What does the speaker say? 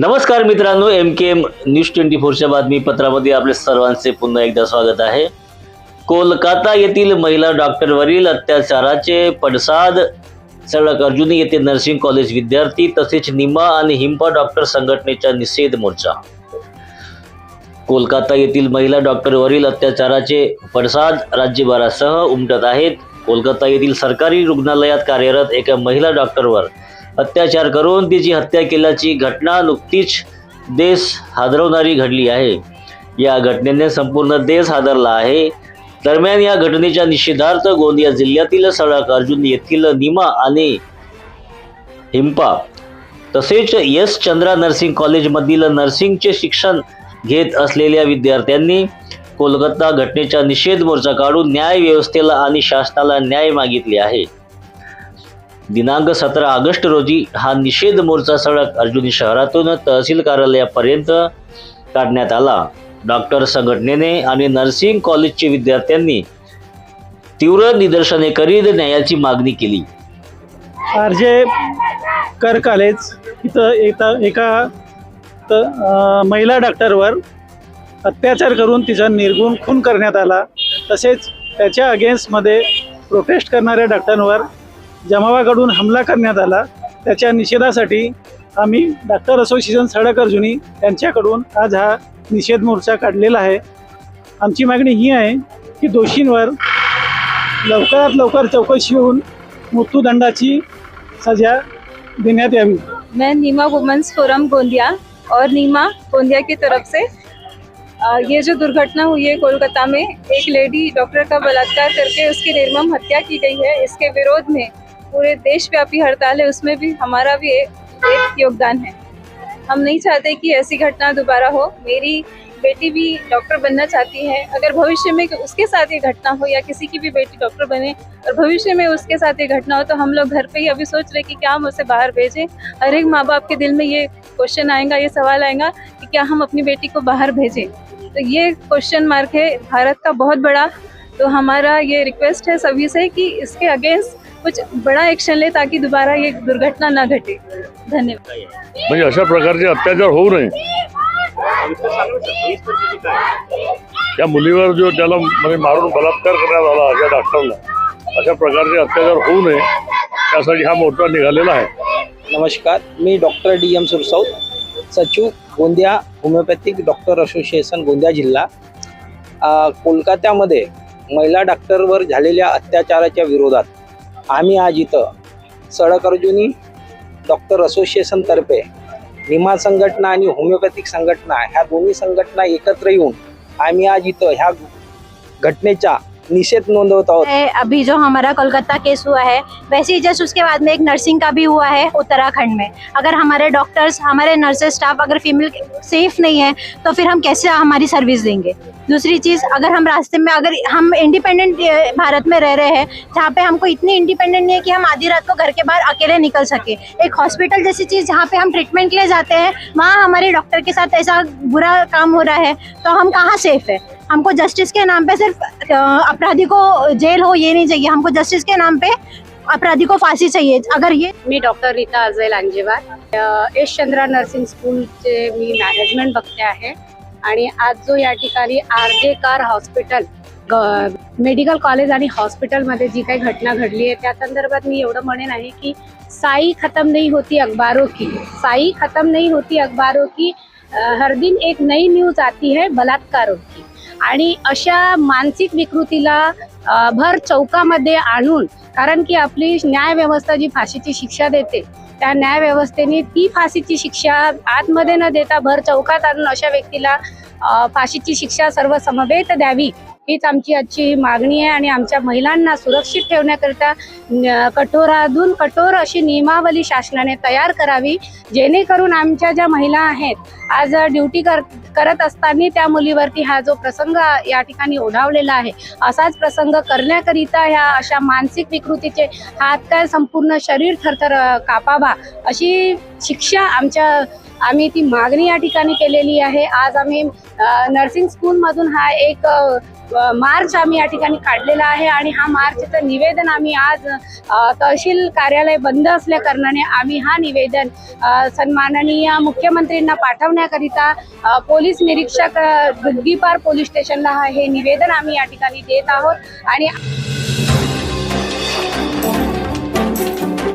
नमस्कार मित्रांनो M K M news twenty फोरच्या बातमीपत्रामध्ये आपले सर्वांचे पुन्हा एकदा स्वागत आहे. कोलकाता येथील महिला डॉक्टरवरील अत्याचाराचे पडसाद सडक अर्जुनी येथे नर्सिंग कॉलेज विद्यार्थी तसेच निमा आणि हिंपा डॉक्टर संघटनेचा निषेध मोर्चा. कोलकाता येथील महिला डॉक्टरवरील अत्याचाराचे पडसाद राज्यभरासह उमटत आहेत. कोलकाता येथील सरकारी रुग्णालयात कार्यरत एका महिला डॉक्टरवर अत्याचार करून तिची हत्या केल्याची घटना नुकतीच देश हादरवणारी घडली आहे. या घटनेने संपूर्ण देश हादरला आहे. दरम्यान या घटनेच्या निषेधार्थ गोंदिया जिल्ह्यातील सडक अर्जुन येथील निमा आणि हिंपा तसेच यस चंद्रा नर्सिंग कॉलेजमधील नर्सिंगचे शिक्षण घेत असलेल्या विद्यार्थ्यांनी कोलकाता घटनेचा निषेध मोर्चा काढून न्याय व्यवस्थेला आणि शासनाला न्याय मागितले आहे. दिनांक सतरा ऑगस्ट रोजी हा निषेध मोर्चा सडक अर्जुनी शहरातून तहसील कार्यालयापर्यंत काढण्यात आला. डॉक्टर संघटनेने आणि नर्सिंग कॉलेजचे विद्यार्थ्यांनी तीव्र निदर्शने करीत न्यायाची मागणी केली. आर जे कर कॉलेज इथं इथं एका त महिला डॉक्टरवर अत्याचार करून तिचा निर्गुण खून करण्यात आला. तसेच त्याच्या अगेन्स्टमध्ये प्रोटेस्ट करणाऱ्या डॉक्टरांवर जमावाकडून हमला त्याच्या निषेधासाठी आम्ही डॉक्टर असोसिएशन सडक अर्जुनी यांच्याकडून आज हा निषेध मोर्चा काढलेला आहे. आमची मागणी ही आहे की दोषींवर लवकरात लवकर चौकशी होऊन मृत्यूदंडाची सजा यावी. मैं नीमा वुमेंस फोरम गोंदिया और नीमा गोंदिया की तरफ़ से ये जो दुर्घटना हुई है कोलकाता में, एक लेडी डॉक्टर का बलात्कार करके उसकी निर्मम हत्या की गई है। इसके विरोध में पूरे देशव्यापी हड़ताल है उसमें भी हमारा भी एक, एक योगदान है। हम नहीं चाहते कि ऐसी घटना दोबारा हो। मेरी बेटी भी डॉक्टर बनना चाहती है। अगर भविष्य में उसके साथ ये घटना हो या किसी की भी बेटी डॉक्टर बने और भविष्य में उसके साथ ये घटना हो तो हम लोग घर पे ही अभी सोच रहे कि क्या हम उसे बाहर भेजें। हर एक माँ बाप के दिल में ये क्वेश्चन आएगा ये सवाल आएगा कि क्या हम अपनी बेटी को बाहर भेजें? तो ये क्वेश्चन मार्क है। भारत का बहुत बड़ा तो हमारा ये रिक्वेस्ट है सभी से कि इसके अगेंस्ट कुछ बड़ा एक्शन ले ताकि दोबारा ये दुर्घटना ना घटे। धन्यवाद। म्हणजे अशा प्रकारचे अत्याचार होऊ नये. त्या मुलीवर जो त्याला म्हणजे मारून बलात्कार करण्यात आला त्या डॉक्टरला अशा प्रकारचे अत्याचार होऊ नये. त्यासाठी हा मोर्चा निघालेला आहे. नमस्कार मी डॉक्टर डी एम सुरसौत सचिव Gondia homeopathic doctor association Gondia जिल्हा. कोलकात्यामध्ये महिला डॉक्टरवर झालेल्या अत्याचाराच्या विरोधात आम्ही आज इथं सडक अर्जुनी डॉक्टर असोसिएशनतर्फे निमा संघटना आणि होमिओपॅथिक संघटना ह्या दोन्ही संघटना एकत्र आम्ही आज इथं ह्या घटनेचा निषेध नोंदवत आहोत. अभी जो हमारा कोलकाता केस हुआ है, वैसे ही जस्ट उसके बाद में एक नर्सिंग का भी हुआ है उत्तराखंड में। अगर हमारे डॉक्टर्स हमारे नर्सेस स्टाफ अगर फीमेल सेफ़ नहीं है तो फिर हम कैसे हमारी सर्विस देंगे? दूसरी चीज़ अगर हम रास्ते में अगर हम इंडिपेंडेंट भारत में रह रहे हैं जहाँ पे हमको इतनी इंडिपेंडेंट नहीं है कि हम आधी रात को घर के बाहर अकेले निकल सके। एक हॉस्पिटल जैसी चीज़ जहाँ पे हम ट्रीटमेंट के लिए जाते हैं वहाँ हमारे डॉक्टर के साथ ऐसा बुरा काम हो रहा है तो हम कहाँ सेफ़ है? हमको जस्टिस के नाम पे सिर्फ़ अपराधी को जेल हो ये नहीं चाहिए। हमको जस्टिस के नाम पे अपराधी को फांसी चाहिए। अगर ये मी डॉक्टर रीता अजय लांजेवार अ, एस चंद्रा नर्सिंग स्कूलचे मी मॅनेजमेंट बघते आहे. आणि आज जो या ठिकाणी R J car hospital medical college आणि हॉस्पिटलमध्ये जी काही घटना घडली आहे त्या संदर्भात मी एवढं म्हणेन आहे की साई खतम नाही होती अखबारो की. साई खतम नहीं होती अखबारो की. हर दिन एक नई न्यूज आती है बलात्कारो की. आणि अशा मानसिक विकृतीला भर चौकामध्ये आणून कारण की आपली न्यायव्यवस्था जी फाशीची शिक्षा देते त्या न्यायव्यवस्थेने ती फाशीची शिक्षा आतमध्ये न देता भर चौकात आणून अशा व्यक्तीला फाशीची शिक्षा सर्व समवेत द्यावी. हीच आमची आजची मागणी आहे आणि आमच्या महिलांना सुरक्षित ठेवण्याकरिता कठोरातून कठोर अशी नियमावली शासनाने तयार करावी. जेणेकरून आमच्या ज्या महिला आहेत आज ड्युटी कर करत असताना त्या मुलीवरती हा जो प्रसंग या ठिकाणी ओढावलेला आहे असाच प्रसंग करण्याकरिता ह्या अशा मानसिक विकृतीचे हात काय संपूर्ण शरीर थरथर कापावा अशी शिक्षा आमच्या आम्ही ती मागणी या ठिकाणी केलेली आहे. आज आम्ही नर्सिंग स्कूलमधून हा एक मार्च आम्ही या ठिकाणी काढलेला आहे आणि हा मार्चचं निवेदन आम्ही आज तहसील कार्यालय बंद असल्या कारणाने आम्ही हा निवेदन सन्माननीय मुख्यमंत्रींना पाठवण्याकरिता पोलीस निरीक्षक दुग्गीपार पोलीस स्टेशनला हे निवेदन आम्ही या ठिकाणी देत आहोत आणि